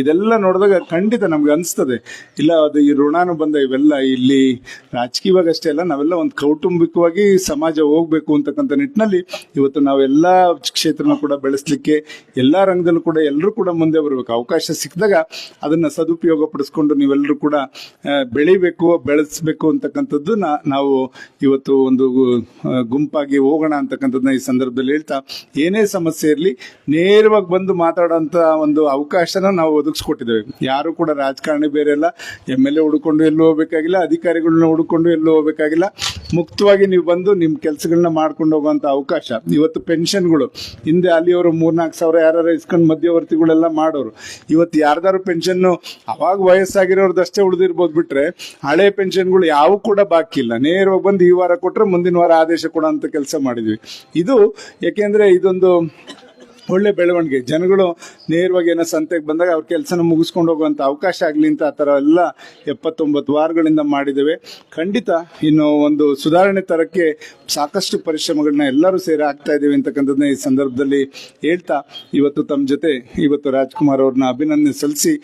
ಇದೆಲ್ಲ ನೋಡಿದಾಗ ಖಂಡಿತ ನಮ್ಗೆ ಅನಿಸ್ತದೆ. ಇಲ್ಲ, ಅದು ಈ ಋಣಾನು ಬಂದ ಇವೆಲ್ಲ ಇಲ್ಲಿ ರಾಜಕೀಯವಾಗಿ ಅಷ್ಟೇ ಅಲ್ಲ, ನಾವೆಲ್ಲ ಒಂದು ಕೌಟುಂಬಿಕವಾಗಿ ಸಮಾಜ ಹೋಗ್ಬೇಕು ಅಂತಕ್ಕಂಥ ನಿಟ್ಟಿನಲ್ಲಿ ಇವತ್ತು ನಾವೆಲ್ಲ ಕ್ಷೇತ್ರನ ಕೂಡ ಬೆಳೆಸಲಿಕ್ಕೆ ಎಲ್ಲಾ ರಂಗದಲ್ಲೂ ಕೂಡ ಎಲ್ಲರೂ ಕೂಡ ಮುಂದೆ ಬರಬೇಕು. ಅವಕಾಶ ಸಿಕ್ಕಿದಾಗ ಅದನ್ನ ಸದುಪಯೋಗ ಪಡಿಸ್ಕೊಂಡು ನೀವೆಲ್ಲರೂ ಕೂಡ ಬೆಳಿಬೇಕು, ಬೆಳೆಸಬೇಕು ಅಂತಕ್ಕಂಥದ್ದು ನಾವು ಇವತ್ತು ಒಂದು ಆ, ಗುಂಪಾಗಿ ಹೋಗೋಣ ಅಂತಕ್ಕಂಥದ್ದನ್ನ ಈ ಸಂದರ್ಭದಲ್ಲಿ ಹೇಳ್ತಾ ಏನೇ ಸಮಸ್ಯೆ ಇರಲಿ ನೇರವಾಗಿ ಬಂದು ಮಾತಾಡೋಂಥ ಒಂದು ಅವಕಾಶನ ನಾವು ಒದಗಿಸ್ಕೊಟ್ಟಿದ್ದೇವೆ. ಯಾರು ಕೂಡ ರಾಜಕಾರಣಿ ಬೇರೆ ಅಲ್ಲ. ಎಂ ಎಲ್ ಎ ಹುಡ್ಕೊಂಡು ಎಲ್ಲೂ ಹೋಗ್ಬೇಕಾಗಿಲ್ಲ ಅಧಿಕಾರಿಗಳನ್ನ ಹುಡ್ಕೊಂಡು ಎಲ್ಲೂ ಹೋಗ್ಬೇಕಾಗಿಲ್ಲ. ಮುಕ್ತವಾಗಿ ನೀವು ಬಂದು ನಿಮ್ಮ ಕೆಲಸಗಳನ್ನ ಮಾಡ್ಕೊಂಡು ಹೋಗುವಂತ ಅವಕಾಶ. ಇವತ್ತು ಪೆನ್ಷನ್ಗಳು, ಹಿಂದೆ ಅಲ್ಲಿಯವರು ಮೂರ್ನಾಲ್ಕು ಸಾವಿರ ಯಾರು ಇಸ್ಕೊಂಡು ಮಧ್ಯವರ್ತಿಗಳೆಲ್ಲ ಮಾಡೋರು. ಇವತ್ತು ಯಾರ್ದಾರು ಪೆನ್ಷನ್ ಅವಾಗ ವಯಸ್ಸಾಗಿರೋರ್ದಷ್ಟೇ ಉಳಿದಿರ್ಬೋದು ಬಿಟ್ರೆ ಹಳೆ ಪೆನ್ಷನ್ಗಳು ಯಾವ ಕೂಡ ಬಾಕಿ ಇಲ್ಲ. ನೇರವಾಗಿ ಬಂದು ಈ ವಾರ ಕೊಟ್ಟರೆ ಮುಂದಿನ ವಾರ ಆದೇಶ ಕೊಡೋ ಅಂತ ಕೆಲಸ ಮಾಡಿದ್ವಿ. ಇದು ಯಾಕೆಂದ್ರೆ ಇದೊಂದು ಒಳ್ಳೆ ಬೆಳವಣಿಗೆ. ಜನಗಳು ನೇರವಾಗಿ ಏನೋ ಸಂತೆಗೆ ಬಂದಾಗ ಅವ್ರ ಕೆಲಸನ ಮುಗಿಸ್ಕೊಂಡು ಹೋಗುವಂಥ ಅವಕಾಶ ಆಗಲಿ ಅಂತ ಆ ಥರ ಎಲ್ಲ ಎಪ್ಪತ್ತೊಂಬತ್ತು ವಾರಗಳಿಂದ ಮಾಡಿದ್ದೇವೆ. ಖಂಡಿತ ಇನ್ನು ಒಂದು ಸುಧಾರಣೆ ತರಕ್ಕೆ ಸಾಕಷ್ಟು ಪರಿಶ್ರಮಗಳನ್ನ ಎಲ್ಲರೂ ಸೇರಿ ಆಗ್ತಾ ಇದ್ದೀವಿ ಅಂತಕ್ಕಂಥದ್ದನ್ನ ಈ ಸಂದರ್ಭದಲ್ಲಿ ಹೇಳ್ತಾ ಇವತ್ತು ತಮ್ಮ ಜೊತೆ ಇವತ್ತು ರಾಜ್ಕುಮಾರ್ ಅವ್ರನ್ನ ಅಭಿನಂದನೆ ಸಲ್ಲಿಸಿ